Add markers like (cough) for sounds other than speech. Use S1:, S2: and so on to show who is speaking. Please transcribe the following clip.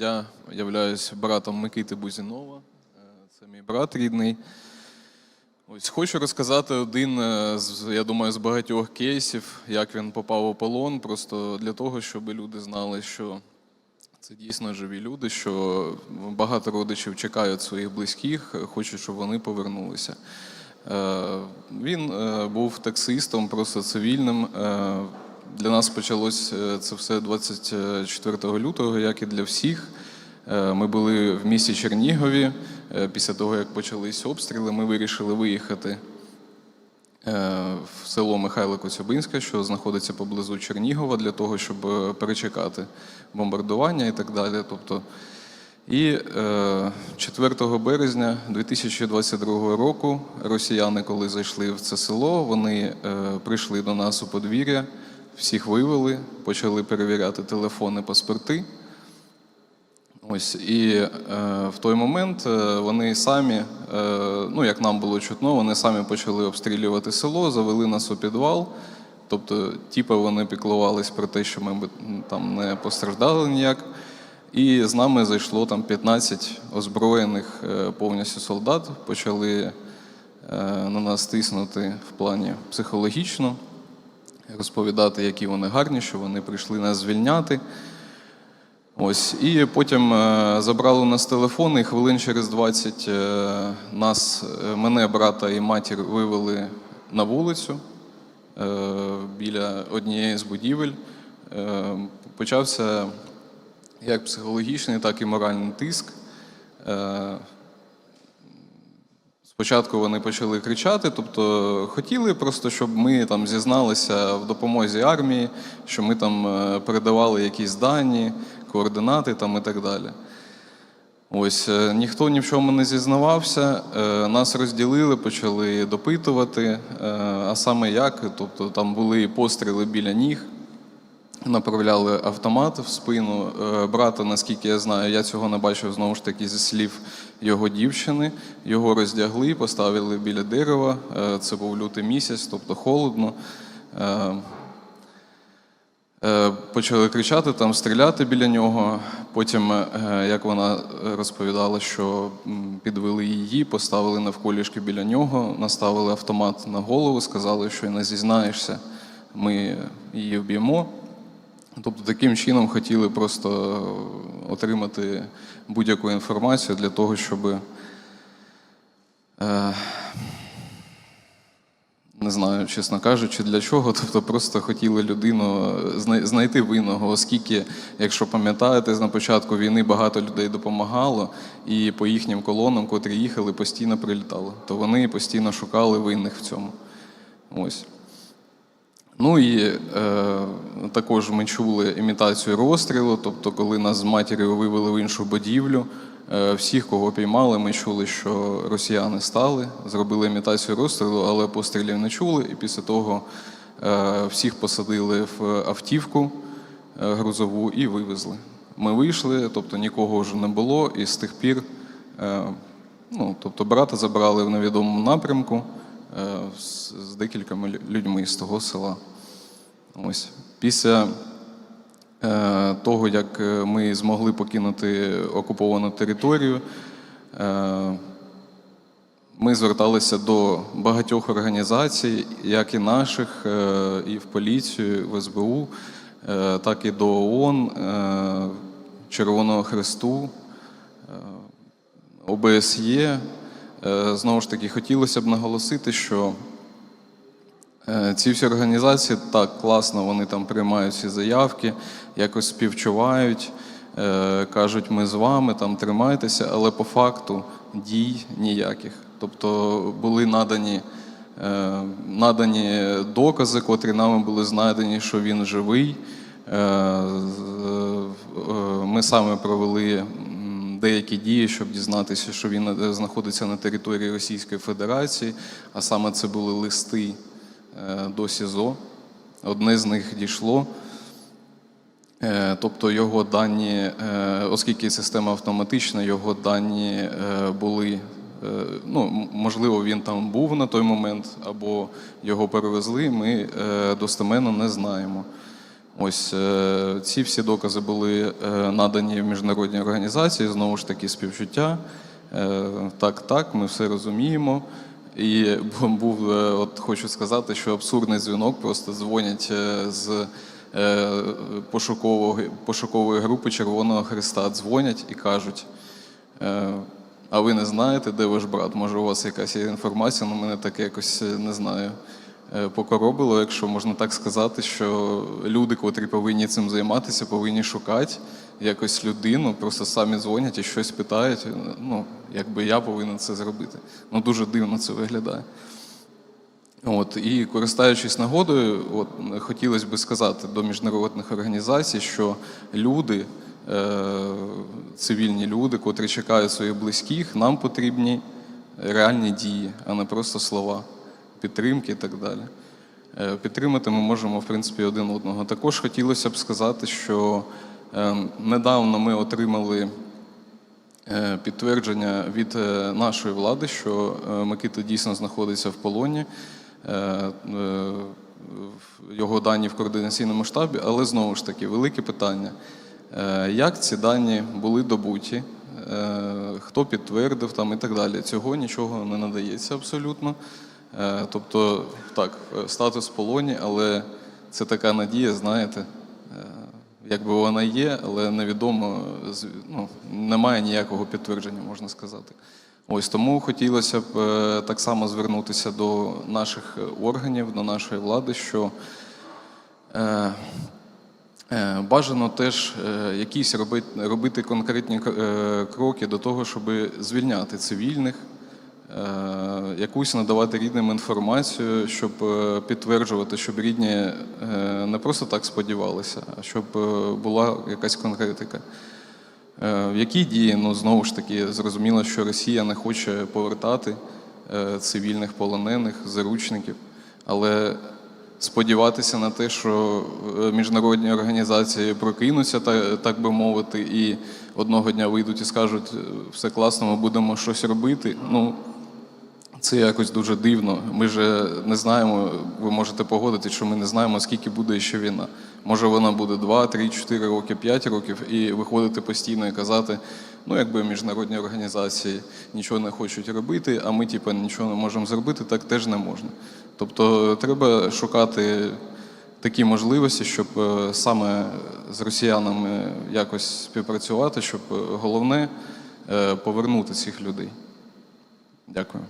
S1: Я являюсь братом Микити Бузінова. Е, Це мій брат рідний. Ось хочу розказати один е, з, я думаю, з багатьох кейсів, як він попав у полон, просто для того, щоб люди знали, що це дійсно живі люди, що багато родичів чекають своїх близьких, хочуть, щоб вони повернулися. Е, Він був таксистом, просто цивільним. Для нас почалось е, це все 24 лютого, як і для всіх. Е, Ми були в місті Чернігові. Е, Після того, як почались обстріли, ми вирішили виїхати в село Михайло Коцюбинське, що знаходиться поблизу Чернігова, для того, щоб перечекати бомбардування і так далі. Тобто, і е, 4 березня 2022 року росіяни, коли зайшли в це село, вони прийшли до нас у подвір'я, всіх вивели, почали перевіряти телефони, паспорти. Ось і е, в той момент е, вони самі, е, ну як нам було чутно, вони самі почали обстрілювати село, завели нас у підвал. Тобто, типу, вони піклувались про те, що ми м, там не постраждали ніяк. І з нами зайшло там 15 озброєних е, повністю солдат, почали е, на нас тиснути в плані психологічно, розповідати, які вони гарні, що вони прийшли нас звільняти. Ось, і потім е, забрали нас телефон, і хвилин через 20 е, нас, е, мене, брата і матір вивели на вулицю біля однієї з будівель. Почався як психологічний, так і моральний тиск. Спочатку вони почали кричати, тобто хотіли просто, щоб ми там зізналися в допомозі армії, що ми там е, передавали якісь дані, координати там і так далі. Ось е, ніхто ні в чому не зізнавався, е, нас розділили, почали допитувати, а саме як, тобто там були постріли біля ніг, направляли автомат в спину Е, брата, наскільки я знаю, я цього не бачив знову ж таки зі слів його дівчини. Його роздягли, поставили біля дерева. Е, Це був лютий місяць, тобто холодно. Е, Почали кричати, там стріляти біля нього. Потім, як вона розповідала, що підвели її, поставили навколішки біля нього, наставили автомат на голову, сказали, що не зізнаєшся, ми її вб'ємо. Тобто таким чином хотіли просто отримати будь-яку інформацію для того, щоб е, не знаю, чесно кажучи, для чого. (laughs) Тобто просто хотіли людину знайти винного, оскільки, якщо пам'ятаєте, на початку війни багато людей допомагало, і по їхнім колонам, котрі їхали, постійно прилітало. То вони постійно шукали винних в цьому. Ось. Ну і е, також ми чули імітацію розстрілу, тобто, коли нас з матір'ю вивели в іншу будівлю, е, всіх, кого піймали, ми чули, що росіяни стали, зробили імітацію розстрілу, але пострілів не чули. І після того е, всіх посадили в автівку е, грузову і вивезли. Ми вийшли, тобто нікого вже не було, і з тих пір, ну, тобто брата забрали в невідомому напрямку з декількома людьми з того села. Ось. Після е, того, як е, ми змогли покинути окуповану територію, е, ми зверталися до багатьох організацій, як і наших, е, і в поліцію, в СБУ, е, так і до ООН, е, Червоного Хресту, ОБСЄ. Е, Знову ж таки, хотілося б наголосити, що е, ці всі організації так класно, вони там приймають всі заявки, якось співчувають, е, кажуть, ми з вами, там тримайтеся, але по факту дій ніяких. Тобто були надані, е, надані докази, котрі нами були знайдені, що він живий. Е, е, Ми саме провели деякі дії, щоб дізнатися, що він е, знаходиться на території Російської Федерації, а саме це були листи е, до СІЗО. Одне з них дійшло. Е, Тобто його дані, е, оскільки система автоматична, його дані е, були, е, ну, можливо, він там був на той момент, або його перевезли, ми е, достеменно не знаємо. Ось е, ці всі докази були е, надані в міжнародній організації, знову ж таки, співчуття. Е, Так, так, ми все розуміємо. І був, е, от хочу сказати, що абсурдний дзвінок, просто дзвонять е, з е, пошукового, пошукової групи Червоного Христа, дзвонять і кажуть. А ви не знаєте, де ваш брат? Може, у вас якась є інформація, але мене таке якось не знаю. Покоробило, якщо можна так сказати, що люди, котрі повинні цим займатися, повинні шукати якось людину, просто самі дзвонять і щось питають. Ну, якби я повинен це зробити. Ну дуже дивно це виглядає. От, і користуючись нагодою, от, хотілося б сказати до міжнародних організацій, що люди, е, цивільні люди, котрі чекають своїх близьких, нам потрібні реальні дії, а не просто слова, підтримки і так далі. Е, Підтримати ми можемо, в принципі, один одного. Також хотілося б сказати, що недавно ми отримали е, підтвердження від е, нашої влади, що е, Микита дійсно знаходиться в полоні. Його дані в координаційному штабі, але знову ж таки, велике питання. Як ці дані були добуті? Хто підтвердив там і так далі? Цього нічого не надається абсолютно. Тобто, так, статус в полоні, але це така надія, знаєте, якби вона є, але невідомо, ну, немає ніякого підтвердження, можна сказати. Ось тому хотілося б е, так само звернутися до наших органів, до нашої влади, що е, е, бажано теж е, якісь робити, робити конкретні е, кроки до того, щоб звільняти цивільних, якусь надавати рідним інформацію, щоб е, підтверджувати, щоб рідні е, не просто так сподівалися, а щоб е, була якась конкретика. Е, В які дії, ну знову ж таки, зрозуміло, що Росія не хоче повертати е, цивільних полонених, заручників, але сподіватися на те, що е, міжнародні організації прокинуться, так би мовити, і одного дня вийдуть і скажуть, «Е, все класно, ми будемо щось робити. Ну, це якось дуже дивно. Ми ж не знаємо, ви можете погодити, що ми не знаємо, скільки буде ще війна. Може вона буде 2, 3, 4 роки, 5 років, і виходити постійно і казати, ну якби міжнародні організації нічого не хочуть робити, а ми типу, нічого не можемо зробити, так теж не можна. Тобто треба шукати такі можливості, щоб е, саме з росіянами якось співпрацювати, щоб е, головне е, повернути цих людей. Дякую.